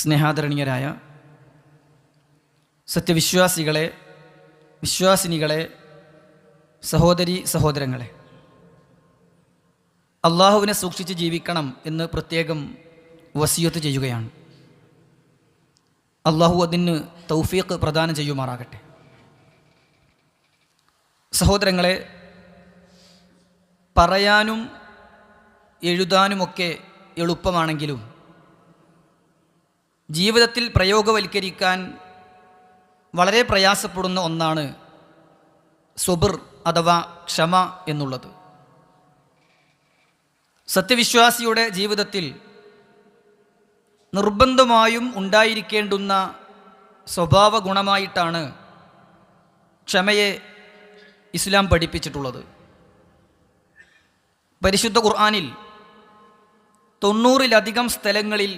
സ്നേഹാദരണീയരായ സത്യവിശ്വാസികളെ വിശ്വാസിനികളെ സഹോദരി സഹോദരങ്ങളെ. അള്ളാഹുവിനെ സൂക്ഷിച്ച് ജീവിക്കണം എന്ന് പ്രത്യേകം വസിയത്ത് ചെയ്യുകയാണ്. അള്ളാഹു അതിന് തൗഫീഖ് പ്രദാനം ചെയ്യുമാറാകട്ടെ. സഹോദരങ്ങളെ പറയാനും എഴുതാനുമൊക്കെ എളുപ്പമാണെങ്കിലും ജീവിതത്തിൽ പ്രയോഗവൽക്കരിക്കാൻ വളരെ പ്രയാസപ്പെടുന്ന ഒന്നാണ് സുബിർ അഥവാ ക്ഷമ എന്നുള്ളത്. സത്യവിശ്വാസിയുടെ ജീവിതത്തിൽ നിർബന്ധമായും ഉണ്ടായിരിക്കേണ്ടുന്ന സ്വഭാവ ഗുണമായിട്ടാണ് ക്ഷമയെ ഇസ്ലാം പഠിപ്പിച്ചിട്ടുള്ളത്. പരിശുദ്ധ ഖുർആാനിൽ തൊണ്ണൂറിലധികം സ്ഥലങ്ങളിൽ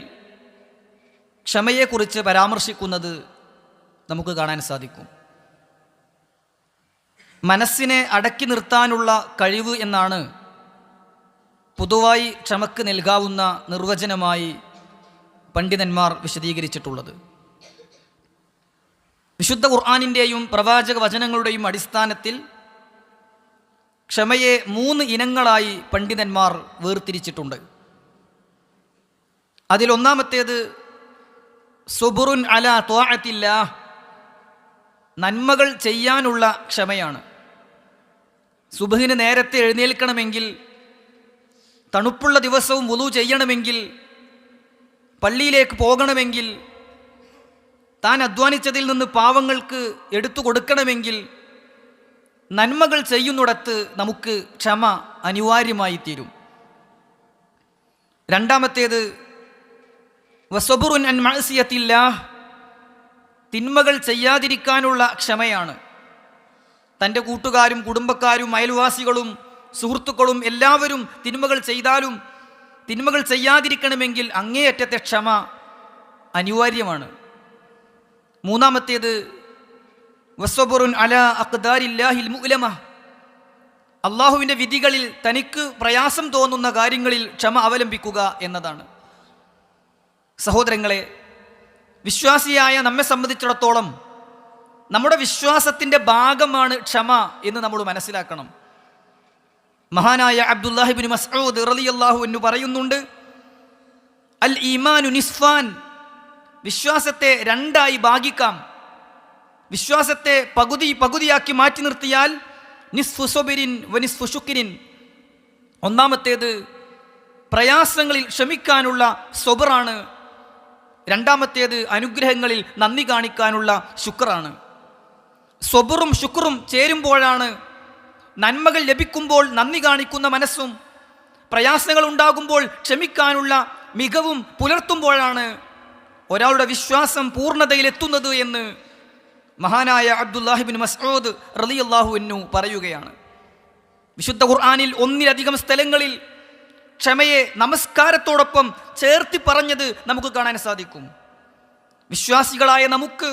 ക്ഷമയെക്കുറിച്ച് പരാമർശിക്കുന്നത് നമുക്ക് കാണാൻ സാധിക്കും. മനസ്സിനെ അടക്കി നിർത്താനുള്ള കഴിവ് എന്നാണ് പൊതുവായി ക്ഷമക്ക് നൽകാവുന്ന നിർവചനമായി പണ്ഡിതന്മാർ വിശദീകരിച്ചിട്ടുള്ളത്. വിശുദ്ധ ഖുർആാനിന്റെയും പ്രവാചക വചനങ്ങളുടെയും അടിസ്ഥാനത്തിൽ ക്ഷമയെ മൂന്ന് ഇനങ്ങളായി പണ്ഡിതന്മാർ വേർതിരിച്ചിട്ടുണ്ട്. അതിലൊന്നാമത്തേത് സുബുറുൻ അല ത്വാഅത്തില്ല നന്മകൾ ചെയ്യാനുള്ള ക്ഷമയാണ്. സുബഹിന് നേരത്തെ എഴുന്നേൽക്കണമെങ്കിൽ തണുപ്പുള്ള ദിവസവും വുളു ചെയ്യണമെങ്കിൽ പള്ളിയിലേക്ക് പോകണമെങ്കിൽ താൻ അധ്വാനിച്ചതിൽ നിന്ന് പാവങ്ങൾക്ക് എടുത്തു കൊടുക്കണമെങ്കിൽ നന്മകൾ ചെയ്യുന്നിടത്ത് നമുക്ക് ക്ഷമ അനിവാര്യമായി തീരും. രണ്ടാമത്തേത് വസബുറുൻ അൻ മഴസിയത്തില്ല തിന്മകൾ ചെയ്യാതിരിക്കാനുള്ള ക്ഷമയാണ്. തന്റെ കൂട്ടുകാരും കുടുംബക്കാരും അയൽവാസികളും സുഹൃത്തുക്കളും എല്ലാവരും തിന്മകൾ ചെയ്താലും തിന്മകൾ ചെയ്യാതിരിക്കണമെങ്കിൽ അങ്ങേയറ്റത്തെ ക്ഷമ അനിവാര്യമാണ്. മൂന്നാമത്തേത് വസ്വബുറുൻ അല അക്ദാരില്ലാഹിൽ മുലമ അള്ളാഹുവിന്റെ വിധികളിൽ തനിക്ക് പ്രയാസം തോന്നുന്ന കാര്യങ്ങളിൽ ക്ഷമ അവലംബിക്കുക എന്നതാണ്. സഹോദരങ്ങളെ വിശ്വാസിയായ നമ്മെ സംബന്ധിച്ചിടത്തോളം നമ്മുടെ വിശ്വാസത്തിന്റെ ഭാഗമാണ് ക്ഷമ എന്ന് നമ്മൾ മനസ്സിലാക്കണം. മഹാനായ അബ്ദുല്ലാഹിബിൻ മസ്ഊദ് റലിയല്ലാഹു എന്ന് പറയുന്നുണ്ട് അൽ ഈമാനു നിസ്ഫാൻ വിശ്വാസത്തെ രണ്ടായി ഭാഗിക്കാം. വിശ്വാസത്തെ പകുതി പകുതിയാക്കി മാറ്റി നിർത്തിയാൽ നിസ്ഫുസൊബിരിൻ വനിസ്ഫുഷുക്കിരിൻ വനിസ്ഫു ഷുക്കിരിൻ ഒന്നാമത്തേത് പ്രയാസങ്ങളിൽ ക്ഷമിക്കാനുള്ള സ്വബറാണ് രണ്ടാമത്തേത് അനുഗ്രഹങ്ങളിൽ നന്ദി കാണിക്കാനുള്ള ശുക്രാണ്. സ്വബറും ശുക്രും ചേരുമ്പോഴാണ് നന്മകൾ ലഭിക്കുമ്പോൾ നന്ദി കാണിക്കുന്ന മനസ്സും പ്രയാസങ്ങൾ ഉണ്ടാകുമ്പോൾ ക്ഷമിക്കാനുള്ള മികവും പുലർത്തുമ്പോഴാണ് ഒരാളുടെ വിശ്വാസം പൂർണതയിലെത്തുന്നത് എന്ന് മഹാനായ അബ്ദുല്ലാഹിബിൻ മസ്ഊദ് റളിയല്ലാഹുവിനു പറയുകയാണ്. വിശുദ്ധ ഖുർആാനിൽ ഒന്നിലധികം സ്ഥലങ്ങളിൽ ക്ഷമയെ നമസ്കാരത്തോടൊപ്പം ചേർത്തി പറഞ്ഞത് നമുക്ക് കാണാൻ സാധിക്കും. വിശ്വാസികളായ നമുക്ക്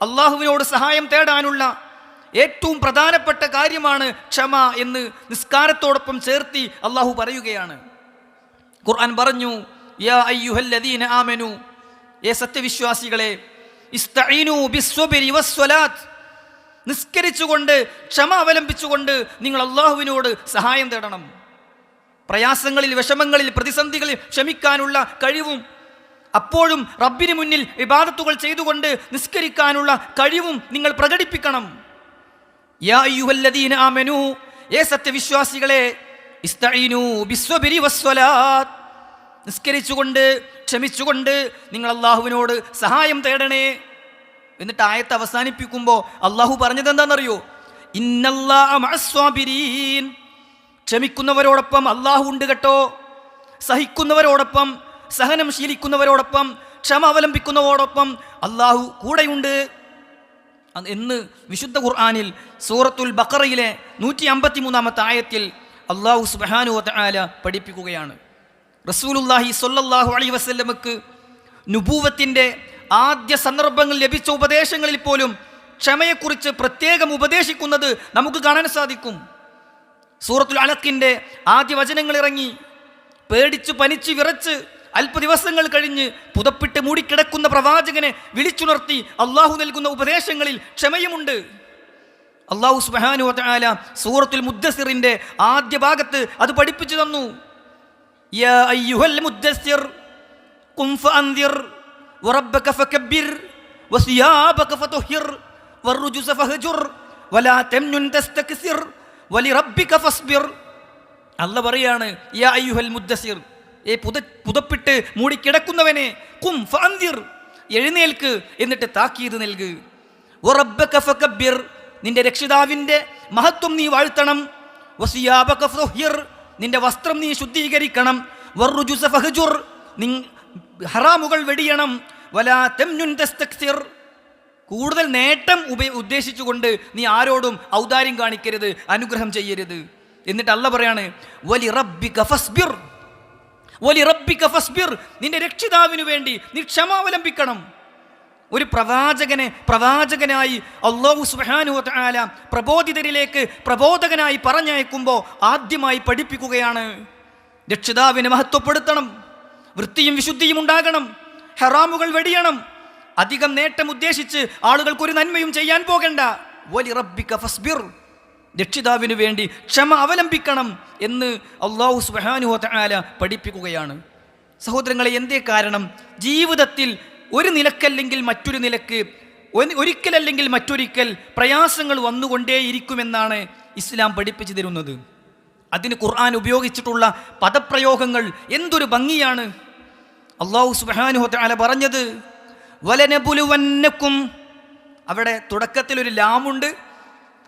അള്ളാഹുവിനോട് സഹായം തേടാനുള്ള ഏറ്റവും പ്രധാനപ്പെട്ട കാര്യമാണ് ക്ഷമ എന്ന് നിസ്കാരത്തോടൊപ്പം ചേർത്തി അള്ളാഹു പറയുകയാണ്. ഖുർആൻ പറഞ്ഞു യാ അയ്യുഹല്ലദീന ആമനു ഏ സത്യവിശ്വാസികളെ വസ്വലാത്ത് നിസ്കരിച്ചുകൊണ്ട് ക്ഷമ അവലംബിച്ചുകൊണ്ട് നിങ്ങൾ അള്ളാഹുവിനോട് സഹായം തേടണം. പ്രയാസങ്ങളിൽ വിഷമങ്ങളിൽ പ്രതിസന്ധികളിൽ ക്ഷമിക്കാനുള്ള കഴിവും അപ്പോഴും റബ്ബിന് മുന്നിൽ വിവാദത്തുകൾ ചെയ്തുകൊണ്ട് നിസ്കരിക്കാനുള്ള കഴിവും നിങ്ങൾ പ്രകടിപ്പിക്കണം. യാ ആമനു ഏ സത്യവിശ്വാസികളെ നിസ്കരിച്ചുകൊണ്ട് ക്ഷമിച്ചുകൊണ്ട് നിങ്ങൾ അള്ളാഹുവിനോട് സഹായം തേടണേ. എന്നിട്ട് ആയത്ത് അവസാനിപ്പിക്കുമ്പോൾ അള്ളാഹു പറഞ്ഞത് എന്താണെന്നറിയോ ഇന്നല്ലാഹീൻ ക്ഷമിക്കുന്നവരോടൊപ്പം അള്ളാഹു ഉണ്ട് കേട്ടോ. സഹിക്കുന്നവരോടൊപ്പം സഹനം ശീലിക്കുന്നവരോടൊപ്പം ക്ഷമ അവലംബിക്കുന്നവരോടൊപ്പം അള്ളാഹു കൂടെയുണ്ട്. എന്ന് വിശുദ്ധ ഖുർആാനിൽ സൂറത്തുൽ ബക്കറയിലെ നൂറ്റി അമ്പത്തി മൂന്നാമത്തെ ആയത്തിൽ അള്ളാഹു സുബാനു ആല പഠിപ്പിക്കുകയാണ്. റസൂലുല്ലാഹി സൊല്ലാഹു അലൈ വസ്ല്ലമക്ക് നുപൂവത്തിന്റെ ആദ്യ സന്ദർഭങ്ങൾ ലഭിച്ച ഉപദേശങ്ങളിൽ പോലും ക്ഷമയെക്കുറിച്ച് പ്രത്യേകം ഉപദേശിക്കുന്നത് നമുക്ക് കാണാൻ സാധിക്കും. സൂറത്തുൽ അലക്കിന്റെ ആദ്യ വചനങ്ങൾ ഇറങ്ങി. പേടിച്ച് പനിച്ച് വിറച്ച് അല്പ ദിവസങ്ങൾ കഴിഞ്ഞ് പുതപ്പിട്ട് മൂടിക്കിടക്കുന്ന പ്രവാചകനെ വിളിച്ചുണർത്തി അള്ളാഹു നൽകുന്ന ഉപദേശങ്ങളിൽ ക്ഷമയുമുണ്ട്. അള്ളാഹു സുബാനു വാല സൂറത്തുൽ മുദ്ദസിറിന്റെ ആദ്യ ഭാഗത്ത് അത് പഠിപ്പിച്ചു തന്നു. വലാ വലിറബ്ബിക ഫസ്ബിർ. അല്ല പറയാണ് യാ മുദ്ദസിർ ഏ പുത പുതപ്പിട്ട് മൂടിക്കിടക്കുന്നവനെ കും ഫാന്തിർ എഴുന്നേൽക്ക് എന്നിട്ട് താക്കീത് നൽകുക വറബ്ബക ഫകബ്ബിർ നിന്റെ രക്ഷിതാവിന്റെ മഹത്വം നീ വാഴ്ത്തണം. വസിയാബക കഫ്ഹിർ നിന്റെ വസ്ത്രം നീ ശുദ്ധീകരിക്കണം. വർറുജുസ ഫഹജുർ നി ഹറാമുകൾ വെടിയണം. വലാ തംനുൻ തസ്തക്സിർ. കൂടുതൽ നേട്ടം ഉപ ഉദ്ദേശിച്ചുകൊണ്ട് നീ ആരോടും ഔദാര്യം കാണിക്കരുത് അനുഗ്രഹം ചെയ്യരുത്. എന്നിട്ട് അല്ല പറയാണ് വലി റബ്ബി ഫസ്ബിർ. വലി റബ്ബി ഫസ്ബിർ. നിന്റെ രക്ഷിതാവിനു വേണ്ടി നീ ക്ഷമാവലംബിക്കണം ഒരു പ്രവാചകനെ പ്രവാചകനായി അള്ളാഹു സുഹാനുല പ്രബോധിതരിലേക്ക് പ്രബോധകനായി പറഞ്ഞയക്കുമ്പോൾ ആദ്യമായി പഠിപ്പിക്കുകയാണ്. രക്ഷിതാവിനെ മഹത്വപ്പെടുത്തണം വൃത്തിയും വിശുദ്ധിയും ഉണ്ടാകണം ഹറാമുകൾ വെടിയണം അധികം നേട്ടം ഉദ്ദേശിച്ച് ആളുകൾക്ക് ഒരു നന്മയും ചെയ്യാൻ പോകണ്ട. വലി റബ്ബിക ഫസ്ബിർ. രക്ഷിതാവിന് വേണ്ടി ക്ഷമ അവലംബിക്കണം എന്ന് അള്ളാഹു സുബാനു ആല പഠിപ്പിക്കുകയാണ്. സഹോദരങ്ങളെ എന്തേ കാരണം? ജീവിതത്തിൽ ഒരു നിലക്കല്ലെങ്കിൽ മറ്റൊരു നിലയ്ക്ക് ഒരു- ഒരിക്കലല്ലെങ്കിൽ മറ്റൊരിക്കൽ പ്രയാസങ്ങൾ വന്നുകൊണ്ടേയിരിക്കുമെന്നാണ് ഇസ്ലാം പഠിപ്പിച്ചു തരുന്നത്. അതിന് ഖുർആൻ ഉപയോഗിച്ചിട്ടുള്ള പദപ്രയോഗങ്ങൾ എന്തൊരു ഭംഗിയാണ്. അള്ളാഹു സുബാനുഹു അല പറഞ്ഞത് വലനപുലുവന്നക്കും. അവിടെ തുടക്കത്തിൽ ഒരു ലാമുണ്ട്.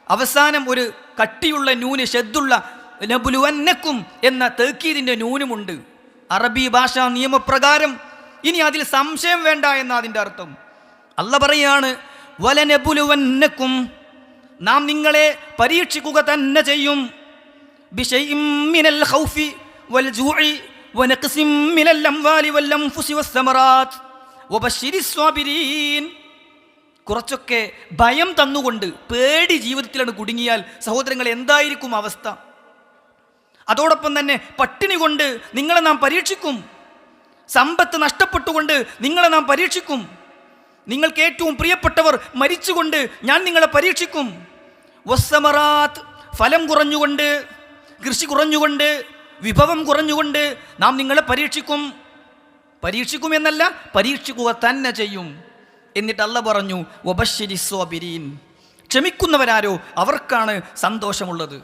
അവസാനം ഒരു കട്ടിയുള്ള ന്യൂന് ഷെദ്ദുള്ള നബുലുവന്നക്കും എന്ന തേക്കീതിന്റെ ന്യൂനുമുണ്ട് അറബി ഭാഷാ നിയമപ്രകാരം. ഇനി അതിൽ സംശയം വേണ്ട എന്ന അതിന്റെ അർത്ഥം. അല്ല പറയാണ് വലനബുലുവന്നക്കും നാം നിങ്ങളെ പരീക്ഷിക്കുക തന്നെ ചെയ്യും. മിനൽ ഖൗഫി വൽ ജൂഴി വനഖ്സിം മിനൽ അംവാലി വൽ അൻഫുസി വസ്സമറാത്ത്. കുറച്ചൊക്കെ ഭയം തന്നുകൊണ്ട് പേടി ജീവിതത്തിലാണ് കുടുങ്ങിയാൽ സഹോദരങ്ങൾ എന്തായിരിക്കും അവസ്ഥ? അതോടൊപ്പം തന്നെ പട്ടിണി കൊണ്ട് നിങ്ങളെ നാം പരീക്ഷിക്കും. സമ്പത്ത് നഷ്ടപ്പെട്ടുകൊണ്ട് നിങ്ങളെ നാം പരീക്ഷിക്കും. നിങ്ങൾക്ക് ഏറ്റവും പ്രിയപ്പെട്ടവർ മരിച്ചുകൊണ്ട് ഞാൻ നിങ്ങളെ പരീക്ഷിക്കും. വസ്സമറാത്ത് ഫലം കുറഞ്ഞുകൊണ്ട് കൃഷി കുറഞ്ഞുകൊണ്ട് വിഭവം കുറഞ്ഞുകൊണ്ട് നാം നിങ്ങളെ പരീക്ഷിക്കും. പരീക്ഷിക്കുമെന്നല്ല പരീക്ഷിക്കുക തന്നെ ചെയ്യും. എന്നിട്ട് അല്ല പറഞ്ഞു ഒബശ്ശരി സ്വാബിരീൻ. ക്ഷമിക്കുന്നവരാരോ അവർക്കാണ് സന്തോഷമുള്ളത്.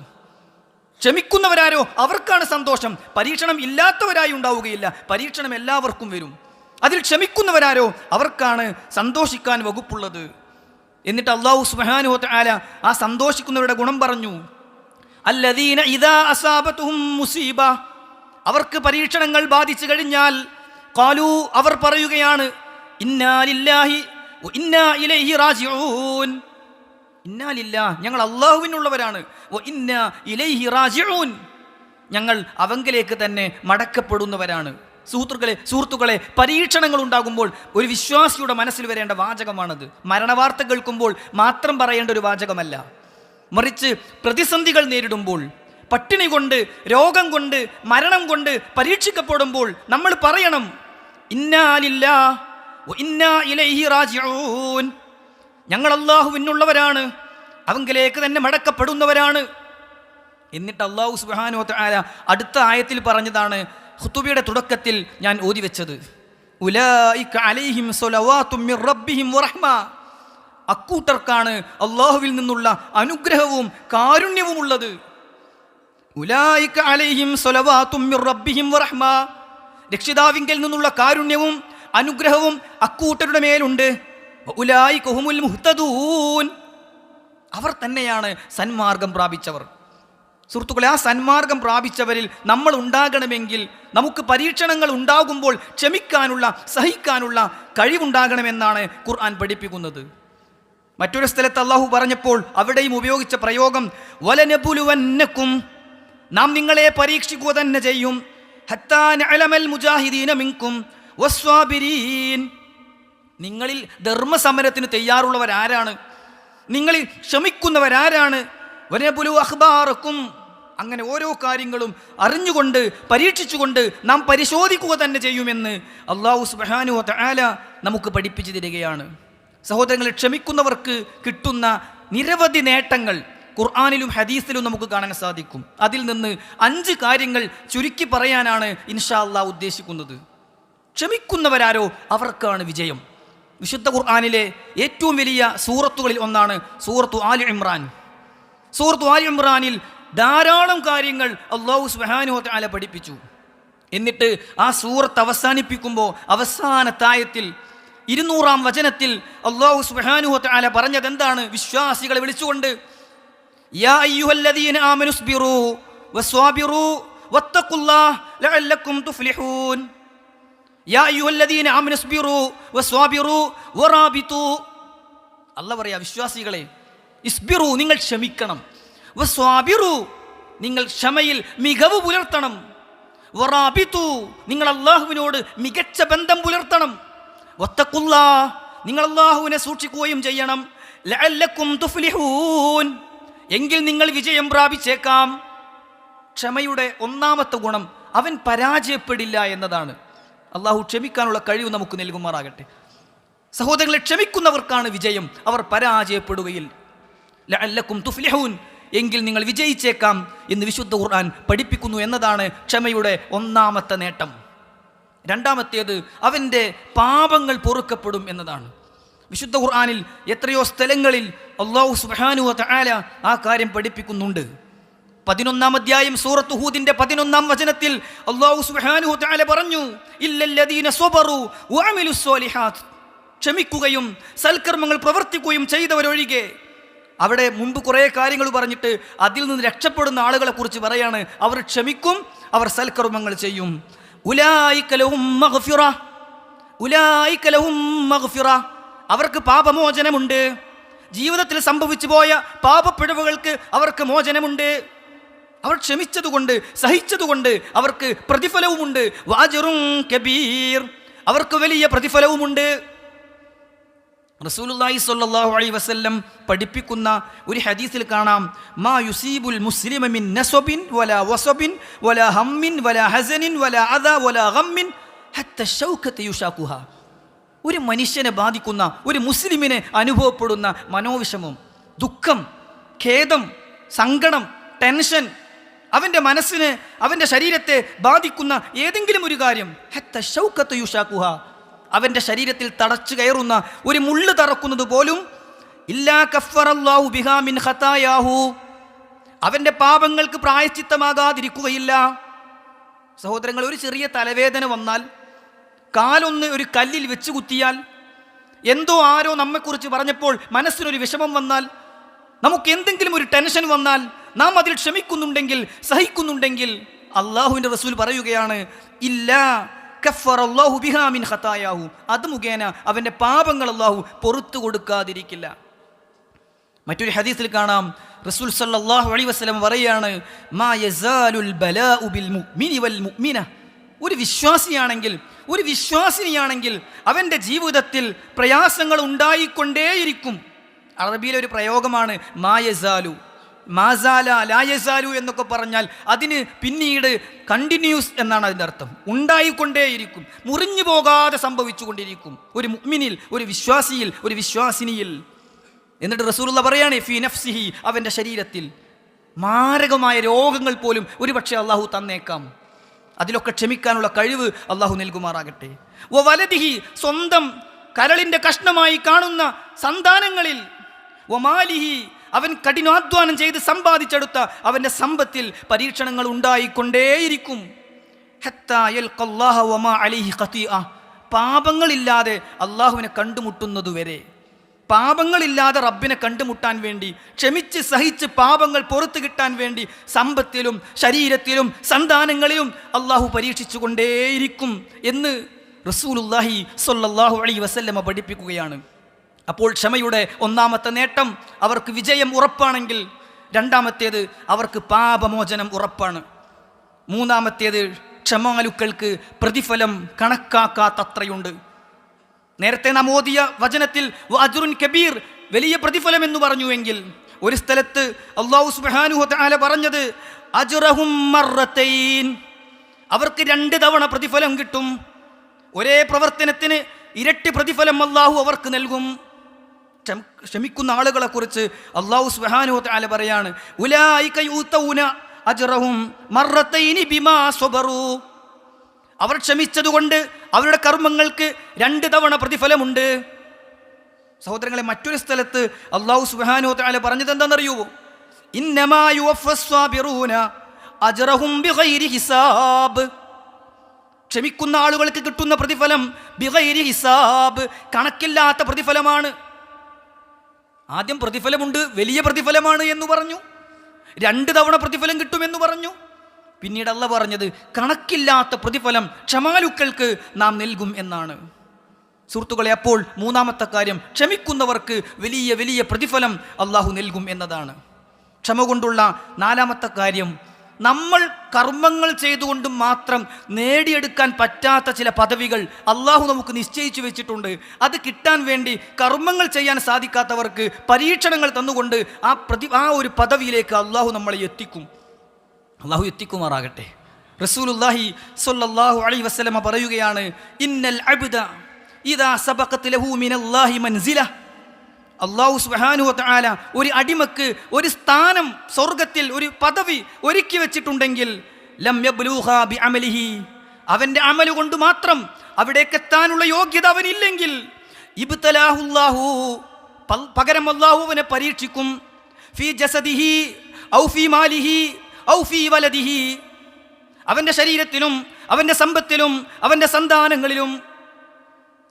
ക്ഷമിക്കുന്നവരാരോ അവർക്കാണ് സന്തോഷം. പരീക്ഷണം ഇല്ലാത്തവരായി ഉണ്ടാവുകയില്ല. പരീക്ഷണം എല്ലാവർക്കും വരും. അതിൽ ക്ഷമിക്കുന്നവരാരോ അവർക്കാണ് സന്തോഷിക്കാൻ വകുപ്പുള്ളത്. എന്നിട്ട് അള്ളാഹു സുബാനുഹത്ത് ആല ആ സന്തോഷിക്കുന്നവരുടെ ഗുണം പറഞ്ഞു. അല്ലദീന ഇതാ അസാബത്തും മുസീബ. അവർക്ക് പരീക്ഷണങ്ങൾ ബാധിച്ചു കഴിഞ്ഞാൽ കാലു അവർ പറയുകയാണ് ഇന്നാ ലില്ലാഹി വ ഇന്നാ ഇലൈഹി റാജിഊൻ. ഇന്നാലില്ല ഞങ്ങൾ അള്ളാഹുവിനുള്ളവരാണ് വ ഇന്ന ഇലൈഹി റാജിഊൻ. ഞങ്ങൾ അവങ്കിലേക്ക് തന്നെ മടക്കപ്പെടുന്നവരാണ്. സുഹൃത്തുക്കളെ സുഹൃത്തുക്കളെ പരീക്ഷണങ്ങൾ ഉണ്ടാകുമ്പോൾ ഒരു വിശ്വാസിയുടെ മനസ്സിൽ വരേണ്ട വാചകമാണത്. മരണവാർത്ത കേൾക്കുമ്പോൾ മാത്രം പറയേണ്ട ഒരു വാചകമല്ല. മറിച്ച് പ്രതിസന്ധികൾ നേരിടുമ്പോൾ പട്ടിണി കൊണ്ട് രോഗം കൊണ്ട് മരണം കൊണ്ട് പരീക്ഷിക്കപ്പെടുമ്പോൾ നമ്മൾ പറയണം ഞങ്ങൾ അള്ളാഹുവിനുള്ളവരാണ് അവങ്കിലേക്ക് തന്നെ മടക്കപ്പെടുന്നവരാണ്. എന്നിട്ട് അള്ളാഹു സുബാനോ ആല അടുത്ത ആയത്തിൽ പറഞ്ഞതാണ് ഹുത്തുബിയുടെ തുടക്കത്തിൽ ഞാൻ ഓതി വെച്ചത് അക്കൂട്ടർക്കാണ് അള്ളാഹുവിൽ നിന്നുള്ള അനുഗ്രഹവും കാരുണ്യവും ഉള്ളത് ഉലായിക്ക അലൈഹിം സ്വലവാത്തും മിർ റബ്ബിഹിം വറഹ്മ. രക്ഷിതാവിങ്കൽ നിന്നുള്ള കാരുണ്യവും അനുഗ്രഹവും അക്കൂട്ടരുടെ മേലുണ്ട്. ഉലായി മുഹ്തദൂൻ. അവർ തന്നെയാണ് സന്മാർഗം പ്രാപിച്ചവർ. സുഹൃത്തുക്കളെ ആ സന്മാർഗം പ്രാപിച്ചവരിൽ നമ്മൾ ഉണ്ടാകണമെങ്കിൽ നമുക്ക് പരീക്ഷണങ്ങൾ ഉണ്ടാകുമ്പോൾ ക്ഷമിക്കാനുള്ള സഹിക്കാനുള്ള കഴിവുണ്ടാകണമെന്നാണ് ഖുർആൻ പഠിപ്പിക്കുന്നത്. മറ്റൊരു സ്ഥലത്ത് അള്ളാഹു പറഞ്ഞപ്പോൾ അവിടെയും ഉപയോഗിച്ച പ്രയോഗം വലനബുലുവന്നക്കും. നാം നിങ്ങളെ പരീക്ഷിക്കുക തന്നെ ചെയ്യും. വസ്വാബിരീൻ. നിങ്ങളിൽ ധർമ്മസമരത്തിന് തയ്യാറുള്ളവരാരാണ്? നിങ്ങളിൽ ക്ഷമിക്കുന്നവരാരാണ്? വനബുലു അഖ്ബാറക്കും. അങ്ങനെ ഓരോ കാര്യങ്ങളും അറിഞ്ഞുകൊണ്ട് പരീക്ഷിച്ചുകൊണ്ട് നാം പരിശോധിക്കുക തന്നെ ചെയ്യുമെന്ന് അള്ളാഹു സുബാനു ആല നമുക്ക് പഠിപ്പിച്ചു തരികയാണ്. സഹോദരങ്ങളെ ക്ഷമിക്കുന്നവർക്ക് കിട്ടുന്ന നിരവധി നേട്ടങ്ങൾ ഖുർആാനിലും ഹദീസിലും നമുക്ക് കാണാൻ സാധിക്കും. അതിൽ നിന്ന് അഞ്ച് കാര്യങ്ങൾ ചുരുക്കി പറയാനാണ് ഇൻഷാ ഉദ്ദേശിക്കുന്നത്. ക്ഷമിക്കുന്നവരാരോ അവർക്കാണ് വിജയം. വിശുദ്ധ ഖുർആാനിലെ ഏറ്റവും വലിയ സൂറത്തുകളിൽ ഒന്നാണ് സൂറത്തു ആലി ഇമ്രാൻ. സൂറത്തു ആലി ഇമ്രാനിൽ ധാരാളം കാര്യങ്ങൾ അള്ളാഹു സുബാനു ആല പഠിപ്പിച്ചു. എന്നിട്ട് ആ സൂറത്ത് അവസാനിപ്പിക്കുമ്പോൾ അവസാനത്തായത്തിൽ ഇരുന്നൂറാം വചനത്തിൽ അള്ളാഹു ആല പറഞ്ഞത് എന്താണ് വിശ്വാസികളെ വിളിച്ചുകൊണ്ട് അല്ല പറയാ വിശ്വാസികളെ ഇസ്ബിറു നിങ്ങൾ ക്ഷമിക്കണം. വസ്വാബിറു നിങ്ങൾ ക്ഷമയിൽ മികവ് പുലർത്തണം. വറാബിത്തു നിങ്ങൾ അള്ളാഹുവിനോട് മികച്ച ബന്ധം പുലർത്തണം. ഒത്തക്കുള്ള നിങ്ങൾ അള്ളാഹുവിനെ സൂക്ഷിക്കുകയും ചെയ്യണം. ലഅല്ലക്കും തുഫ്ലിഹൂൻ. എങ്കിൽ നിങ്ങൾ വിജയം പ്രാപിച്ചേക്കാം. ക്ഷമയുടെ ഒന്നാമത്തെ ഗുണം അവൻ പരാജയപ്പെടില്ല എന്നതാണ്. അള്ളാഹു ക്ഷമിക്കാനുള്ള കഴിവ് നമുക്ക് നൽകുമാറാകട്ടെ. സഹോദരങ്ങളെ ക്ഷമിക്കുന്നവർക്കാണ് വിജയം. അവർ പരാജയപ്പെടുകയിൽ. ലഅല്ലക്കും തുഫ്ലിഹൂൻ. എങ്കിൽ നിങ്ങൾ വിജയിച്ചേക്കാം എന്ന് വിശുദ്ധ ഖുർആൻ പഠിപ്പിക്കുന്നു എന്നതാണ് ക്ഷമയുടെ ഒന്നാമത്തെ നേട്ടം. രണ്ടാമത്തേത് അവന്റെ പാപങ്ങൾ പൊറുക്കപ്പെടും എന്നതാണ്. വിശുദ്ധ ഖുർആാനിൽ എത്രയോ സ്ഥലങ്ങളിൽ അള്ളാഹു സുബ്ഹാനഹു വ തആല ആ കാര്യം പഠിപ്പിക്കുന്നുണ്ട് പതിനൊന്നാം അധ്യായം സൂറത്ത് ഹൂദിന്റെ പതിനൊന്നാം വചനത്തിൽ അള്ളാഹു സുബ്ഹാനഹു വ തആല പറഞ്ഞു ക്ഷമിക്കുകയും സൽക്കർമ്മങ്ങൾ പ്രവർത്തിക്കുകയും ചെയ്തവരൊഴികെ അവിടെ മുമ്പ് കുറേ കാര്യങ്ങൾ പറഞ്ഞിട്ട് അതിൽ നിന്ന് രക്ഷപ്പെടുന്ന ആളുകളെ കുറിച്ച് പറയാണ് അവർ ക്ഷമിക്കും അവർ സൽക്കർമ്മങ്ങൾ ചെയ്യും ഉലായിക്കലവും ലഹും മഗ്ഫിറ. ഉലായിക ലഹും മഗ്ഫിറ. അവർക്ക് പാപമോചനമുണ്ട്. ജീവിതത്തിൽ സംഭവിച്ചു പോയ പാപപ്പിഴവുകൾക്ക് അവർക്ക് മോചനമുണ്ട്. അവർ ക്ഷമിച്ചതുകൊണ്ട് സഹിച്ചതുകൊണ്ട് അവർക്ക് പ്രതിഫലവുമുണ്ട്. വാജറും കബീർ അവർക്ക് വലിയ പ്രതിഫലവുമുണ്ട്. റസൂലുള്ളാഹി സ്വല്ലല്ലാഹു അലൈഹി വസല്ലം പഠിപ്പിക്കുന്ന ഒരു ഹദീസിൽ കാണാം. മാ യുസീബുൽ മുസ്ലിമ മിൻ നസബിൻ വലാ വസബിൻ വലാ ഹമ്മിൻ വലാ ഹസനിൻ വലാ അദാ വലാ ഗമ്മിൻ ഹത്ത ഷൗക്കത്ത് യുഷാക്കുഹ ഒരു മനുഷ്യനെ ബാധിക്കുന്ന ഒരു മുസ്ലിമിനെ അനുഭവപ്പെടുന്ന മനോവിഷമം ദുഃഖം ഖേദം സങ്കടം ടെൻഷൻ അവന്റെ മനസ്സിനെ അവന്റെ ശരീരത്തെ ബാധിക്കുന്ന ഏതെങ്കിലും ഒരു കാര്യം. ഹെത്ത ഷൗക്കത്ത് യുഷാക്കുഹ. അവന്റെ ശരീരത്തിൽ തടച്ചു കയറുന്ന ഒരു മുള്ളു തറക്കുന്നത് പോലും ഇല്ലാ കഫറല്ലാഹു ബിഹാ മിൻ ഹത്തായാഹു അവന്റെ പാപങ്ങൾക്ക് പ്രായശ്ചിത്തമാകാതിരിക്കുകയില്ല. സഹോദരങ്ങൾ ഒരു ചെറിയ തലവേദന വന്നാൽ കാലൊന്ന് ഒരു കല്ലിൽ വെച്ച് കുത്തിയാൽ എന്തോ ആരോ നമ്മെക്കുറിച്ച് പറഞ്ഞപ്പോൾ മനസ്സിനൊരു വിഷമം വന്നാൽ നമുക്ക് എന്തെങ്കിലും ഒരു ടെൻഷൻ വന്നാൽ നാം അതിൽ ക്ഷമിക്കുന്നുണ്ടെങ്കിൽ സഹിക്കുന്നുണ്ടെങ്കിൽ അള്ളാഹുവിന്റെ റസൂൽ പറയുകയാണ് ഇല്ല കഫറല്ലാഹു ബിഹാ മിൻ ഖതായാഹു. അത് മുഖേന അവന്റെ പാപങ്ങൾ അള്ളാഹു പൊറത്തു കൊടുക്കാതിരിക്കില്ല. മറ്റൊരു ഹദീസിൽ കാണാം റസൂൽ സല്ലാഹു അലൈ വസ്ലം പറയാണ് മാ യസാലുൽ ബലാഉ ബിൽ മുഅ്മിനി വൽ മുഅ്മിന. ഒരു വിശ്വാസിയാണെങ്കിൽ ഒരു വിശ്വാസിനിയാണെങ്കിൽ അവന്റെ ജീവിതത്തിൽ പ്രയാസങ്ങൾ ഉണ്ടായിക്കൊണ്ടേയിരിക്കും. അറബിയിലെ ഒരു പ്രയോഗമാണ് മായസാലു. മാസാല ലായസാലു എന്നൊക്കെ പറഞ്ഞാൽ അതിന് പിന്നീട് കണ്ടിന്യൂസ് എന്നാണ് അതിന്റെ അർത്ഥം. ഉണ്ടായിക്കൊണ്ടേയിരിക്കും. മുറിഞ്ഞു പോകാതെ സംഭവിച്ചുകൊണ്ടിരിക്കും. ഒരു മുഗ്മിനിൽ ഒരു വിശ്വാസിയിൽ ഒരു വിശ്വാസിനിയിൽ. എന്നിട്ട് റസൂലുള്ള പറയാണ് ഫി നഫ്സിഹി അവന്റെ ശരീരത്തിൽ. മാരകമായ രോഗങ്ങൾ പോലും ഒരുപക്ഷെ അള്ളാഹു തന്നേക്കാം. അതിലൊക്കെ ക്ഷമിക്കാനുള്ള കഴിവ് അള്ളാഹു നൽകുമാറാകട്ടെ. ഓ വലതിഹി സ്വന്തം കരളിന്റെ കഷ്ണമായി കാണുന്ന സന്താനങ്ങളിൽ ഓ മാലിഹി അവൻ കഠിനാധ്വാനം ചെയ്ത് സമ്പാദിച്ചെടുത്ത അവന്റെ സമ്പത്തിൽ പരീക്ഷണങ്ങൾ ഉണ്ടായിക്കൊണ്ടേയിരിക്കും. പാപങ്ങളില്ലാതെ അള്ളാഹുവിനെ കണ്ടുമുട്ടുന്നതുവരെ. പാപങ്ങളില്ലാതെ റബ്ബിനെ കണ്ടുമുട്ടാൻ വേണ്ടി ക്ഷമിച്ച് സഹിച്ച് പാപങ്ങൾ പുറത്തു കിട്ടാൻ വേണ്ടി സമ്പത്തിലും ശരീരത്തിലും സന്താനങ്ങളിലും അള്ളാഹു പരീക്ഷിച്ചു കൊണ്ടേയിരിക്കും എന്ന് റസൂലുല്ലാഹി സൊല്ലാഹു അലൈഹി വസല്ലമ പഠിപ്പിക്കുകയാണ്. അപ്പോൾ ക്ഷമയുടെ ഒന്നാമത്തെ നേട്ടം അവർക്ക് വിജയം ഉറപ്പാണെങ്കിൽ രണ്ടാമത്തേത് അവർക്ക് പാപമോചനം ഉറപ്പാണ്. മൂന്നാമത്തേത് ക്ഷമാലുക്കൾക്ക് പ്രതിഫലം കണക്കാക്കാത്തത്രയുണ്ട്. നേരത്തെ നാം ഓതിയ വചനത്തിൽ അജുറുൻ കബീർ വലിയ പ്രതിഫലം എന്ന് പറഞ്ഞുവെങ്കിൽ ഒരു സ്ഥലത്ത് അള്ളാഹു സുബ്ഹാനഹു തആല പറഞ്ഞത് അജുറഹും അവർക്ക് രണ്ട് തവണ പ്രതിഫലം കിട്ടും. ഒരേ പ്രവർത്തനത്തിന് ഇരട്ടി പ്രതിഫലം അള്ളാഹു അവർക്ക് നൽകും. ക്ഷമിക്കുന്ന ആളുകളെ കുറിച്ച് അള്ളാഹു സുബ്ഹാനഹു തആല പറയാണ് ഉലായിക യൂതൗന അജ്റഹും ബിമാ സ്വബറു. അവർ ക്ഷമിച്ചതുകൊണ്ട് അവരുടെ കർമ്മങ്ങൾക്ക് രണ്ട് തവണ പ്രതിഫലമുണ്ട്. സഹോദരങ്ങളെ മറ്റൊരു സ്ഥലത്ത് അള്ളാഹു സുബ്ഹാനഹു താല പറഞ്ഞത് ബിഗൈരി ഹിസാബ്. ക്ഷമിക്കുന്ന ആളുകൾക്ക് കിട്ടുന്ന പ്രതിഫലം ബിഗൈരി ഹിസാബ് കണക്കില്ലാത്ത പ്രതിഫലമാണ്. ആദ്യം പ്രതിഫലമുണ്ട് വലിയ പ്രതിഫലമാണ് എന്ന് പറഞ്ഞു. രണ്ട് തവണ പ്രതിഫലം കിട്ടുമെന്ന് പറഞ്ഞു. പിന്നീട് അല്ല പറഞ്ഞത് കണക്കില്ലാത്ത പ്രതിഫലം ക്ഷമാലുക്കൾക്ക് നാം നൽകും എന്നാണ്. സുഹൃത്തുക്കളെ അപ്പോൾ മൂന്നാമത്തെ കാര്യം ക്ഷമിക്കുന്നവർക്ക് വലിയ വലിയ പ്രതിഫലം അള്ളാഹു നൽകും എന്നതാണ്. ക്ഷമ കൊണ്ടുള്ള നാലാമത്തെ കാര്യം നമ്മൾ കർമ്മങ്ങൾ ചെയ്തുകൊണ്ട് മാത്രം നേടിയെടുക്കാൻ പറ്റാത്ത ചില പദവികൾ അള്ളാഹു നമുക്ക് നിശ്ചയിച്ചു വെച്ചിട്ടുണ്ട്. അത് കിട്ടാൻ വേണ്ടി കർമ്മങ്ങൾ ചെയ്യാൻ സാധിക്കാത്തവർക്ക് പരീക്ഷണങ്ങൾ തന്നുകൊണ്ട് ആ പ്രതി ആ ഒരു പദവിയിലേക്ക് അള്ളാഹു നമ്മളെ എത്തിക്കും. അള്ളാഹു എത്തിക്കുമാറാകട്ടെ. റസൂലുല്ലാഹി സ്വല്ലല്ലാഹു അലൈഹി വസല്ലമ പറയുകയാണ് ഇന്നൽ അബ്ദ ഇദാ സബഖത ലഹു മിനല്ലാഹി മൻസില അള്ളാഹു വതആല ഒരു അടിമക്ക് ഒരു സ്ഥാനം സ്വർഗത്തിൽ ഒരു പദവി ഒരുക്കി വെച്ചിട്ടുണ്ടെങ്കിൽ ലം യബ്ലൂഹാ ബിഅമലിഹി. അവന്റെ അമൽ കൊണ്ട് മാത്രം അവിടേക്ക് എത്താനുള്ള യോഗ്യത അവനില്ലെങ്കിൽ ഇബ്തലാഹുല്ലാഹു. പകരം അള്ളാഹുവിനെ പരീക്ഷിക്കും. ഫി ജസദിഹി ഔ ഫി മാലിഹി. അവന്റെ ശരീരത്തിലും അവന്റെ സമ്പത്തിലും അവന്റെ സന്താനങ്ങളിലും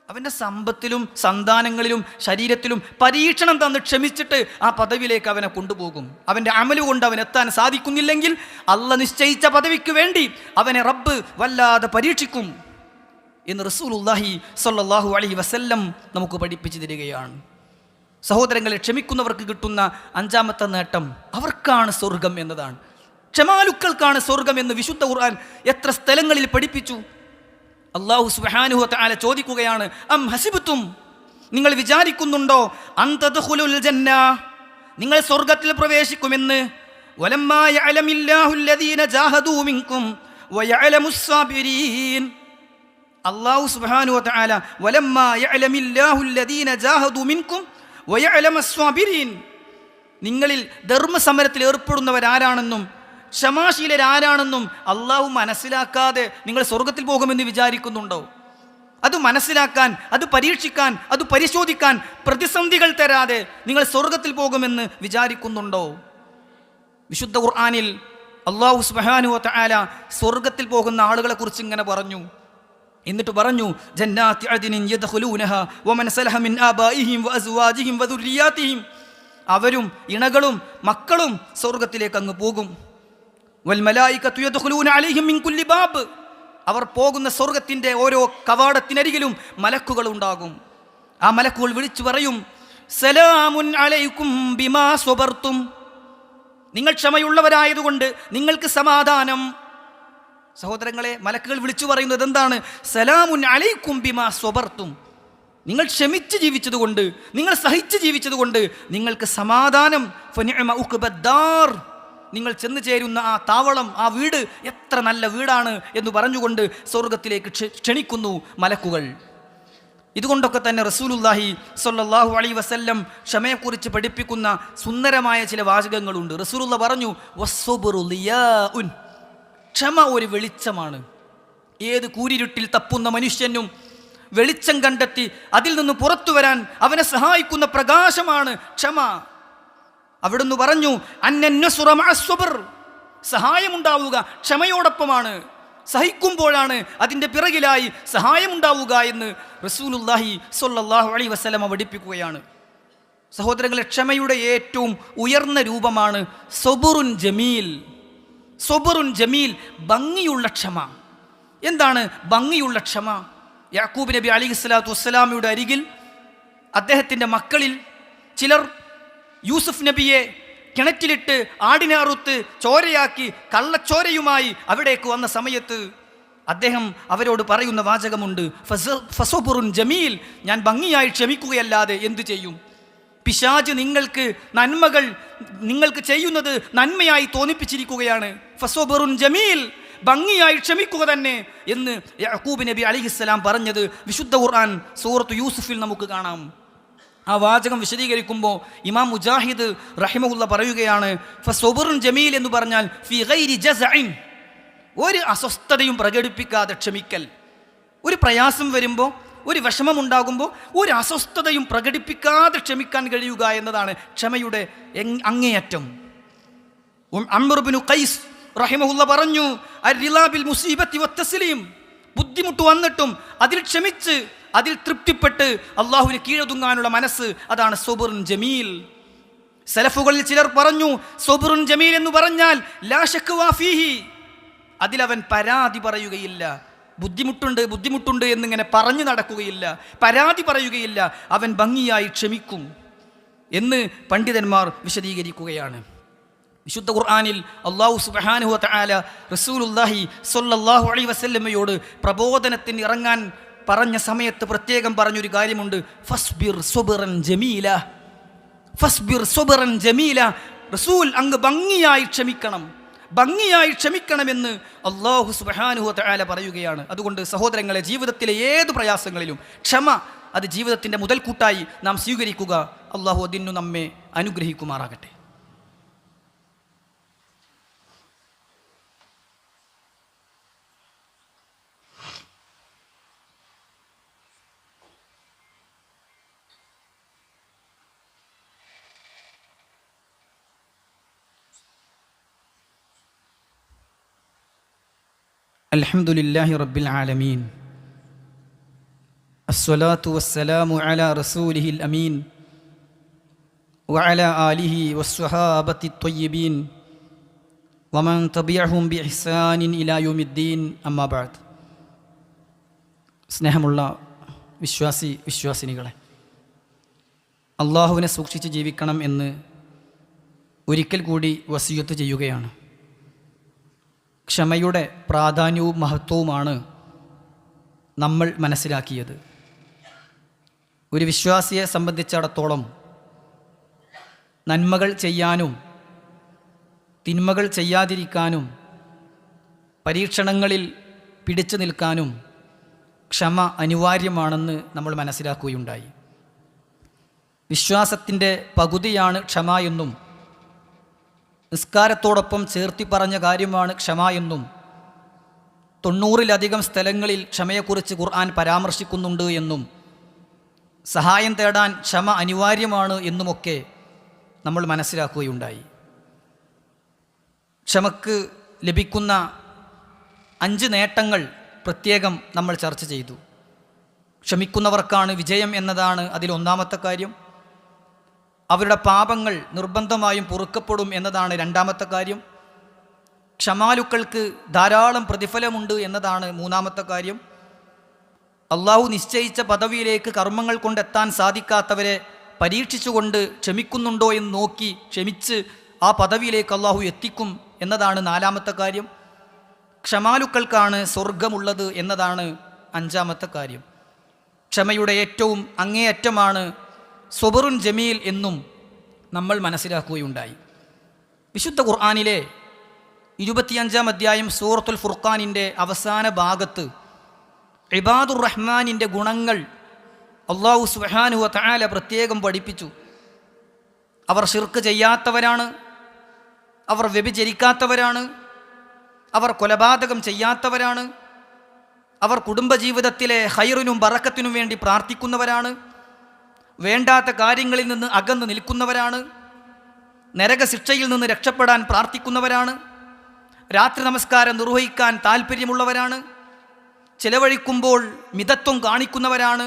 അവന്റെ സമ്പത്തിലും സന്താനങ്ങളിലും ശരീരത്തിലും പരീക്ഷണം തന്ന് ക്ഷമിച്ചിട്ട് ആ പദവിയിലേക്ക് അവനെ കൊണ്ടുപോകും. അവന്റെ അമൽ കൊണ്ട് അവൻ എത്താൻ സാധിക്കുന്നില്ലെങ്കിൽ അല്ല നിശ്ചയിച്ച പദവിക്ക് വേണ്ടി അവനെ റബ്ബ് വല്ലാതെ പരീക്ഷിക്കും എന്ന് റസൂലുല്ലാഹി സ്വല്ലല്ലാഹു അലഹി വസല്ലം നമുക്ക് പഠിപ്പിച്ചു തരികയാണ്. സഹോദരങ്ങളെ ക്ഷമിക്കുന്നവർക്ക് കിട്ടുന്ന അഞ്ചാമത്തെ നേട്ടം അവർക്കാണ് സ്വർഗം എന്നതാണ്. ക്ഷമാലുക്കൾക്കാണ് സ്വർഗം എന്ന് വിശുദ്ധ ഖുർആൻ എത്ര സ്ഥലങ്ങളിൽ പഠിപ്പിച്ചു? അള്ളാഹു സുബ്ഹാനഹു തആല ചോദിക്കുകയാണ് അം ഹസിബുത്തും? നിങ്ങൾ വിചാരിക്കുന്നുണ്ടോ? അന്തദ്ഖുലുൽ ജന്ന നിങ്ങൾ സ്വർഗത്തിൽ പ്രവേശിക്കുമെന്ന്. നിങ്ങളിൽ ധർമ്മസമരത്തിൽ ഏർപ്പെടുന്നവരാരാണെന്നും ക്ഷമാശീലരാരാണെന്നും അള്ളാഹു മനസ്സിലാക്കാതെ നിങ്ങൾ സ്വർഗത്തിൽ പോകുമെന്ന് വിചാരിക്കുന്നുണ്ടോ? അത് മനസ്സിലാക്കാൻ അത് പരീക്ഷിക്കാൻ അത് പരിശോധിക്കാൻ പ്രതിസന്ധികൾ തരാതെ നിങ്ങൾ സ്വർഗത്തിൽ പോകുമെന്ന് വിചാരിക്കുന്നുണ്ടോ? വിശുദ്ധ ഖുർആാനിൽ അള്ളാഹു സുബ്ഹാനഹു വതആല സ്വർഗത്തിൽ പോകുന്ന ആളുകളെ കുറിച്ച് ഇങ്ങനെ പറഞ്ഞു. എന്നിട്ട് പറഞ്ഞു ജന്നാത്തി അദിനിൻ യദ്ഖുലൂനഹ വമൻ സലഹ മിൻ വഅസ്വാജിഹിം അവരും ഇണകളും മക്കളും സ്വർഗത്തിലേക്ക് അങ്ങ് പോകും. ബാബ്. അവർ പോകുന്ന സ്വർഗത്തിന്റെ ഓരോ കവാടത്തിനരികിലും മലക്കുകൾ ഉണ്ടാകും. ആ മലക്കുകൾ വിളിച്ചു പറയും സലാമുൻ അലൈക്കും ബിമാ സ്വബർത്തും. നിങ്ങൾ ക്ഷമയുള്ളവരായതുകൊണ്ട് നിങ്ങൾക്ക് സമാധാനം. സഹോദരങ്ങളെ മലക്കുകൾ വിളിച്ചു പറയുന്നത് എന്താണ്? സലാമുൻ അലൈക്കും ബിമാ സ്വബർത്തും. നിങ്ങൾ ക്ഷമിച്ച് ജീവിച്ചതുകൊണ്ട് നിങ്ങൾ സഹിച്ച് ജീവിച്ചതുകൊണ്ട് നിങ്ങൾക്ക് സമാധാനം. ഫനിഅമ. നിങ്ങൾ ചെന്ന് ചേരുന്ന ആ താവളം ആ വീട് എത്ര നല്ല വീടാണ് എന്ന് പറഞ്ഞുകൊണ്ട് സ്വർഗത്തിലേക്ക് ക്ഷ- ക്ഷണിക്കുന്നു മലക്കുകൾ. ഇതുകൊണ്ടൊക്കെ തന്നെ റസൂലുല്ലാഹി സൊല്ലാഹു അലൈ വസല്ലം ക്ഷമയെക്കുറിച്ച് പഠിപ്പിക്കുന്ന സുന്ദരമായ ചില വാചകങ്ങളുണ്ട്. റസൂലുള്ള പറഞ്ഞു. ക്ഷമ ഒരു വെളിച്ചമാണ്. ഏത് കൂരിരുട്ടിൽ തപ്പുന്ന മനുഷ്യനും വെളിച്ചം കണ്ടെത്തി അതിൽ നിന്ന് പുറത്തു വരാൻ അവനെ സഹായിക്കുന്ന പ്രകാശമാണ് ക്ഷമ. അവിടുന്ന് പറഞ്ഞു "അന്നന്നുസ്റ മഅസ്സുബ്ർ." സഹായമുണ്ടാവുക ക്ഷമയോടൊപ്പമാണ്. സഹിക്കുമ്പോഴാണ് അതിന്റെ പിറകിലായി സഹായമുണ്ടാവുക എന്ന് റസൂലുല്ലാഹി സൊല്ലാഹു അലൈഹി വസ്ലമ പഠിപ്പിക്കുകയാണ്. സഹോദരങ്ങളെ ക്ഷമയുടെ ഏറ്റവും ഉയർന്ന രൂപമാണ് സൊബുറുൻ ജമീൽ. സൊബുറുൻ ജമീൽ ഭംഗിയുള്ള ക്ഷമ. എന്താണ് ഭംഗിയുള്ള ക്ഷമ? യാക്കൂബ് നബി അലി സ്വലാത്തു വസ്സലാമയുടെ അരികിൽ അദ്ദേഹത്തിന്റെ മക്കളിൽ ചിലർ യൂസുഫ് നബിയെ കിണറ്റിലിട്ട് ആടിനെ അറുത്ത് ചോരയാക്കി കള്ളച്ചോരയുമായി അവിടേക്ക് വന്ന സമയത്ത് അദ്ദേഹം അവരോട് പറയുന്ന വാചകമുണ്ട് "ഫസ- ഫസബുറുൻ ജമീൽ ഞാൻ ഭംഗിയായി ക്ഷമിക്കുകയല്ലാതെ എന്തു ചെയ്യും? പിശാജ് നിങ്ങൾക്ക് നന്മകൾ നിങ്ങൾക്ക് ചെയ്യുന്നത് നന്മയായി തോന്നിപ്പിച്ചിരിക്കുകയാണ്. ഫസോബറുൻ ജമീൽ ഭംഗിയായി ക്ഷമിക്കുക തന്നെ എന്ന് യഹൂബ് നബി അലിഹിസ്സലാം പറഞ്ഞത് വിശുദ്ധ ഖുർആൻ സൂറത്ത് യൂസുഫിൽ നമുക്ക് കാണാം. ആ വാചകം വിശദീകരിക്കുമ്പോൾ ഇമാം മുജാഹിദ് റഹിമുല്ല പറയുകയാണ് ഫസോബറുൻ ജമീൽ എന്ന് പറഞ്ഞാൽ ഒരു അസ്വസ്ഥതയും പ്രകടിപ്പിക്കാതെ ക്ഷമിക്കൽ. ഒരു പ്രയാസം വരുമ്പോൾ ഒരു വിഷമമുണ്ടാകുമ്പോൾ ഒരു അസ്വസ്ഥതയും പ്രകടിപ്പിക്കാതെ ക്ഷമിക്കാൻ കഴിയുക എന്നതാണ് ക്ഷമയുടെ അങ്ങേയറ്റം. ഉം അമ്രുബിനു ഖൈസ് റഹിമഹുല്ല പറഞ്ഞു അരിലാബിൽ മുസീബത്തി വത്തസ്ലീം. ബുദ്ധിമുട്ട് വന്നിട്ടും അതിൽ ക്ഷമിച്ച് അതിൽ തൃപ്തിപ്പെട്ട് അള്ളാഹുവിന് കീഴൊതുങ്ങാനുള്ള മനസ്സ് അതാണ് സൊബുറുൻ ജമീൽ. സലഫുകളിൽ ചിലർ പറഞ്ഞു സൊബുറുൻ ജമീൽ എന്ന് പറഞ്ഞാൽ ലാഷക്ക് വാഫീഹി അതിലവൻ പരാതി പറയുകയില്ല. ബുദ്ധിമുട്ടുണ്ട് ബുദ്ധിമുട്ടുണ്ട് എന്നിങ്ങനെ പറഞ്ഞു നടക്കുകയില്ല. പരാതി പറയുകയില്ല. അവൻ ഭംഗിയായി ക്ഷമിക്കും എന്ന് പണ്ഡിതന്മാർ വിശദീകരിക്കുകയാണ്. വിശുദ്ധ ഖുർആാനിൽ അള്ളാഹു സുബ്ഹാനഹു തആല റസൂലുള്ളാഹി സ്വല്ലല്ലാഹു അലൈഹി വസല്ലമയോട് പ്രബോധനത്തിന് ഇറങ്ങാൻ പറഞ്ഞ സമയത്ത് പ്രത്യേകം പറഞ്ഞൊരു കാര്യമുണ്ട്. ഫസ്ബിർ സുബിറൻ ജമീല. ഫസ്ബിർ സുബിറൻ ജമീല. റസൂൽ അങ്ങ് ഭംഗിയായി ക്ഷമിക്കണം. ഭംഗിയായി ക്ഷമിക്കണമെന്ന് അള്ളാഹു സുബ്ഹാനഹു തആല പറയുകയാണ്. അതുകൊണ്ട് സഹോദരങ്ങളെ ജീവിതത്തിലെ ഏത് പ്രയാസങ്ങളിലും ക്ഷമ അത് ജീവിതത്തിന്റെ മുതൽക്കൂട്ടായി നാം സ്വീകരിക്കുക. അള്ളാഹു അതിനു നമ്മെ അനുഗ്രഹിക്കുമാറാകട്ടെ. الحمد لله رب العالمين الصلاة والسلام على رسوله الأمين وعلى آله والصحابة الطيبين ومن تبعهم بإحسان إلى يوم الدين أما بعد സ്നേഹമുള്ള വിശ്വാസി വിശ്വാസിനികളെ അള്ളാഹുവിനെ സൂക്ഷിച്ച് ജീവിക്കണം എന്ന് ഒരിക്കൽ കൂടി വസിയത്ത് ചെയ്യുകയാണ് ക്ഷമയുടെ പ്രാധാന്യവും മഹത്വവുമാണ് നമ്മൾ മനസ്സിലാക്കിയത്. ഒരു വിശ്വാസിയെ സംബന്ധിച്ചിടത്തോളം നന്മകൾ ചെയ്യാനും തിന്മകൾ ചെയ്യാതിരിക്കാനും പരീക്ഷണങ്ങളിൽ പിടിച്ചു നിൽക്കാനും ക്ഷമ അനിവാര്യമാണെന്ന് നമ്മൾ മനസ്സിലാക്കുകയുണ്ടായി. വിശ്വാസത്തിന്റെ പകുതിയാണ് ക്ഷമ എന്നും നിസ്കാരത്തോടൊപ്പം ചേർത്തി പറഞ്ഞ കാര്യമാണ് ക്ഷമ എന്നും തൊണ്ണൂറിലധികം സ്ഥലങ്ങളിൽ ക്ഷമയെക്കുറിച്ച് ഖുർആൻ പരാമർശിക്കുന്നുണ്ട് എന്നും സഹായം തേടാൻ ക്ഷമ അനിവാര്യമാണ് എന്നുമൊക്കെ നമ്മൾ മനസ്സിലാക്കുകയുണ്ടായി. ക്ഷമക്ക് ലഭിക്കുന്ന അഞ്ച് നേട്ടങ്ങൾ പ്രത്യേകം നമ്മൾ ചർച്ച ചെയ്തു. ക്ഷമിക്കുന്നവർക്കാണ് വിജയം എന്നതാണ് അതിലൊന്നാമത്തെ കാര്യം. അവരുടെ പാപങ്ങൾ നിർബന്ധമായും പൊറുക്കപ്പെടും എന്നതാണ് രണ്ടാമത്തെ കാര്യം. ക്ഷമാലുക്കൾക്ക് ധാരാളം പ്രതിഫലമുണ്ട് എന്നതാണ് മൂന്നാമത്തെ കാര്യം. അള്ളാഹു നിശ്ചയിച്ച പദവിയിലേക്ക് കർമ്മങ്ങൾ കൊണ്ടെത്താൻ സാധിക്കാത്തവരെ പരീക്ഷിച്ചുകൊണ്ട് ക്ഷമിക്കുന്നുണ്ടോ എന്ന് നോക്കി ക്ഷമിച്ച് ആ പദവിയിലേക്ക് അള്ളാഹു എത്തിക്കും എന്നതാണ് നാലാമത്തെ കാര്യം. ക്ഷമാലുക്കൾക്കാണ് സ്വർഗമുള്ളത് എന്നതാണ് അഞ്ചാമത്തെ കാര്യം. ക്ഷമയുടെ ഏറ്റവും അങ്ങേയറ്റമാണ് സൊബറുൻ ജമീൽ എന്നും നമ്മൾ മനസ്സിലാക്കുകയുണ്ടായി. വിശുദ്ധ ഖുർആാനിലെ ഇരുപത്തിയഞ്ചാം അധ്യായം സൂറത്തുൽ ഫുർഖാനിന്റെ അവസാന ഭാഗത്ത് ഇബാദുർ റഹ്മാനിന്റെ ഗുണങ്ങൾ അള്ളാഹു സുഹാനുവ തആല പ്രത്യേകം പഠിപ്പിച്ചു. അവർ ഷിർക്ക് ചെയ്യാത്തവരാണ് അവർ വ്യഭിചരിക്കാത്തവരാണ് അവർ കൊലപാതകം ചെയ്യാത്തവരാണ് അവർ കുടുംബജീവിതത്തിലെ ഹൈറിനും ബറക്കത്തിനും വേണ്ടി പ്രാർത്ഥിക്കുന്നവരാണ്. വേണ്ടാത്ത കാര്യങ്ങളിൽ നിന്ന് അകന്ന് നിൽക്കുന്നവരാണ്. നരകശിക്ഷയിൽ നിന്ന് രക്ഷപ്പെടാൻ പ്രാർത്ഥിക്കുന്നവരാണ്. രാത്രി നമസ്കാരം നിർവഹിക്കാൻ താല്പര്യമുള്ളവരാണ് ചിലവഴിക്കുമ്പോൾ മിതത്വം കാണിക്കുന്നവരാണ്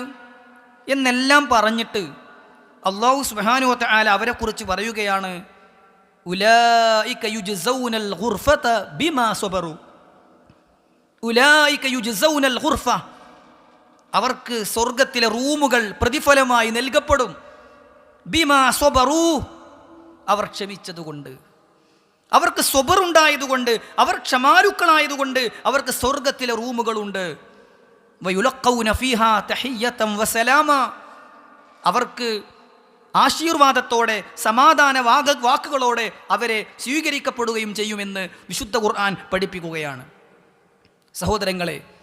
എന്നെല്ലാം പറഞ്ഞിട്ട് അള്ളാഹു സുബാനുവത്ത ആല അവരെക്കുറിച്ച് പറയുകയാണ് ഉലായിക യുജ്സൗനൽ ഖുർഫത ബിമാ സ്വബറു ഉലായിക യുജ്സൗനൽ ഖുർഫ അവർക്ക് സ്വർഗത്തിലെ റൂമുകൾ പ്രതിഫലമായി നൽകപ്പെടും. ബിമാ സ്വബറു. അവർ ക്ഷമിച്ചതുകൊണ്ട്. അവർക്ക് സ്വബറുണ്ടായതുകൊണ്ട് അവർ ക്ഷമാരുക്കളായതുകൊണ്ട് അവർക്ക് സ്വർഗത്തിലെ റൂമുകളുണ്ട്. വസലാമ. അവർക്ക് ആശീർവാദത്തോടെ സമാധാന വാക വാക്കുകളോടെ അവരെ സ്വീകരിക്കപ്പെടുകയും ചെയ്യുമെന്ന് വിശുദ്ധ ഖുർആൻ പഠിപ്പിക്കുകയാണ്. സഹോദരങ്ങളെ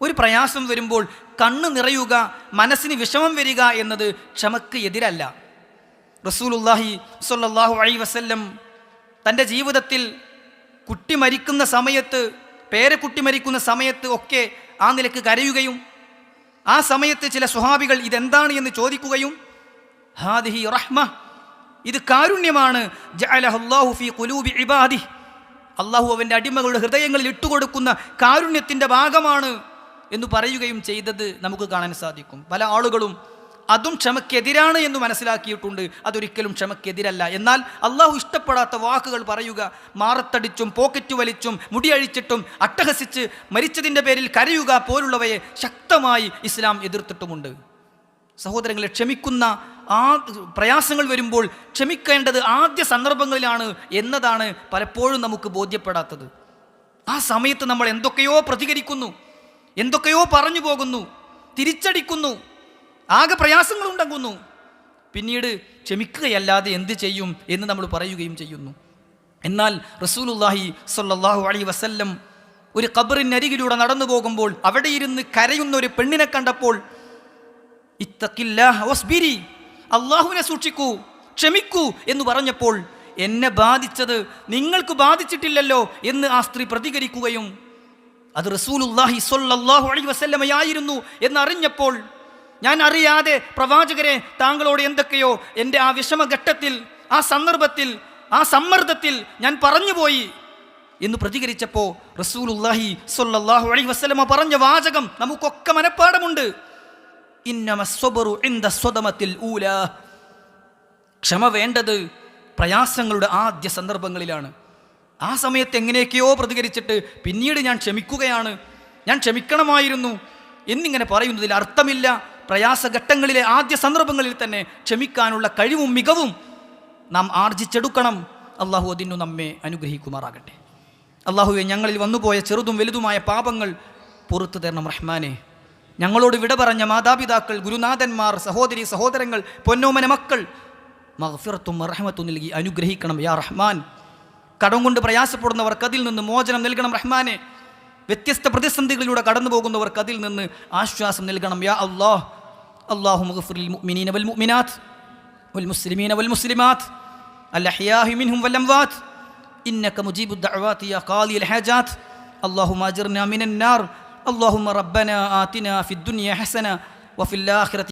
ഒരു പ്രയാസം വരുമ്പോൾ കണ്ണ് നിറയുക മനസ്സിന് വിഷമം വരിക എന്നത് ക്ഷമക്ക് എതിരല്ല. റസൂലുല്ലാഹി സ്വല്ലല്ലാഹു അലൈ വസല്ലം തന്റെ ജീവിതത്തിൽ കുട്ടി മരിക്കുന്ന സമയത്ത് പേരക്കുട്ടി മരിക്കുന്ന സമയത്ത് ഒക്കെ ആ നിലയ്ക്ക് കരയുകയും ആ സമയത്ത് ചില സ്വഹാബികൾ ഇതെന്താണ് എന്ന് ചോദിക്കുകയും ഹാദിഹി റഹ്മ ഇത് കാരുണ്യമാണ് ഇബാദിഹി അള്ളാഹു അവന്റെ അടിമകളുടെ ഹൃദയങ്ങളിൽ ഇട്ടുകൊടുക്കുന്ന കാരുണ്യത്തിന്റെ ഭാഗമാണ് എന്ന് പറയുകയും ചെയ്തത് നമുക്ക് കാണാൻ സാധിക്കും. പല ആളുകളും അതും ക്ഷമക്കെതിരാണ് എന്ന് മനസ്സിലാക്കിയിട്ടുണ്ട്. അതൊരിക്കലും ക്ഷമക്കെതിരല്ല. എന്നാൽ അള്ളാഹു ഇഷ്ടപ്പെടാത്ത വാക്കുകൾ പറയുക മാറത്തടിച്ചും പോക്കറ്റ് വലിച്ചും മുടിയഴിച്ചിട്ടും അട്ടഹസിച്ച് മരിച്ചതിന്റെ പേരിൽ കരയുക പോലുള്ളവയെ ശക്തമായി ഇസ്ലാം എതിർത്തിട്ടുമുണ്ട്. സഹോദരങ്ങളെ ക്ഷമിക്കുന്ന ആ പ്രയാസങ്ങൾ വരുമ്പോൾ ക്ഷമിക്കേണ്ടത് ആദ്യ സന്ദർഭങ്ങളിലാണ് എന്നതാണ് പലപ്പോഴും നമുക്ക് ബോധ്യപ്പെടാത്തത്. ആ സമയത്ത് നമ്മൾ എന്തൊക്കെയോ പ്രതികരിക്കുന്നു. എന്തൊക്കെയോ പറഞ്ഞു പോകുന്നു തിരിച്ചടിക്കുന്നു ആകെ പ്രയാസങ്ങൾ ഉണ്ടാകുന്നു പിന്നീട് ക്ഷമിക്കുകയല്ലാതെ എന്ത് ചെയ്യും എന്ന് നമ്മൾ പറയുകയും ചെയ്യുന്നു. എന്നാൽ റസൂലുല്ലാഹി സ്വല്ലല്ലാഹു അലൈഹി വസല്ലം ഒരു കബറിനരികിലൂടെ നടന്നു പോകുമ്പോൾ അവിടെ ഇരുന്ന് കരയുന്ന ഒരു പെണ്ണിനെ കണ്ടപ്പോൾ ഇത്തക്കില്ലാസ്ബിരി അള്ളാഹുവിനെ സൂക്ഷിക്കൂ ക്ഷമിക്കൂ എന്ന് പറഞ്ഞപ്പോൾ എന്നെ ബാധിച്ചത് നിങ്ങൾക്ക് ബാധിച്ചിട്ടില്ലല്ലോ എന്ന് ആ സ്ത്രീ പ്രതികരിക്കുകയും അത് റസൂലുല്ലാഹി സ്വല്ലല്ലാഹു അലൈഹി വസല്ലമയായിരുന്നു എന്നറിഞ്ഞപ്പോൾ ഞാൻ അറിയാതെ പ്രവാചകരെ താങ്കളോട് എന്തൊക്കെയോ എന്റെ ആ വിഷമഘട്ടത്തിൽ ആ സന്ദർഭത്തിൽ ആ സമ്മർദ്ദത്തിൽ ഞാൻ പറഞ്ഞുപോയി എന്ന് പ്രതികരിച്ചപ്പോൾ റസൂലുല്ലാഹി സൊല്ലാഹു അലൈഹി വസ്ലമ പറഞ്ഞ വാചകം നമുക്കൊക്കെ മനഃപ്പാടമുണ്ട്. ക്ഷമ വേണ്ടത് പ്രയാസങ്ങളുടെ ആദ്യ സന്ദർഭങ്ങളിലാണ്. ആ സമയത്ത് എങ്ങനെയൊക്കെയോ പ്രതികരിച്ചിട്ട് പിന്നീട് ഞാൻ ക്ഷമിക്കുകയാണ്. ഞാൻ ക്ഷമിക്കണമായിരുന്നു എന്നിങ്ങനെ പറയുന്നതിൽ അർത്ഥമില്ല. പ്രയാസഘട്ടങ്ങളിലെ ആദ്യ സന്ദർഭങ്ങളിൽ തന്നെ ക്ഷമിക്കാനുള്ള കഴിവും മികവും നാം ആർജിച്ചെടുക്കണം. അള്ളാഹു അതിനു നമ്മെ അനുഗ്രഹിക്കുമാറാകട്ടെ. അള്ളാഹുവെ ഞങ്ങളിൽ വന്നുപോയ ചെറുതും വലുതുമായ പാപങ്ങൾ പുറത്തു തരണം റഹ്മാനെ. ഞങ്ങളോട് വിട പറഞ്ഞ മാതാപിതാക്കൾ ഗുരുനാഥന്മാർ സഹോദരി സഹോദരങ്ങൾ പൊന്നോമന മക്കൾ മഹഫിറത്തും റഹ്മത്തും നൽകി അനുഗ്രഹിക്കണം യാ റഹ്മാൻ. കടം കൊണ്ട് പ്രയാസപ്പെടുന്നവർക്ക് അതിൽ നിന്ന് മോചനം നൽകണം റഹ്മാനെ വ്യത്യസ്ത പ്രതിസന്ധികളിലൂടെ കടന്നു പോകുന്നവർക്ക് അതിൽ നിന്ന് ആശ്വാസം നൽകണം യാ അള്ളാഹ് അള്ളാഹു മഗ്ഫിറിൽ മുഅ്മിനീന വൽ മുഅ്മിനാത്ത് വൽ മുസ്ലിമീന വൽ മുസ്ലിമാത്ത് الأحياء منهم والأموات إنك مجيب الدعوات يا قاضي الحاجات اللهم أجرنا من النار اللهم ربنا آتنا في الدنيا حسنة وفي الآخرة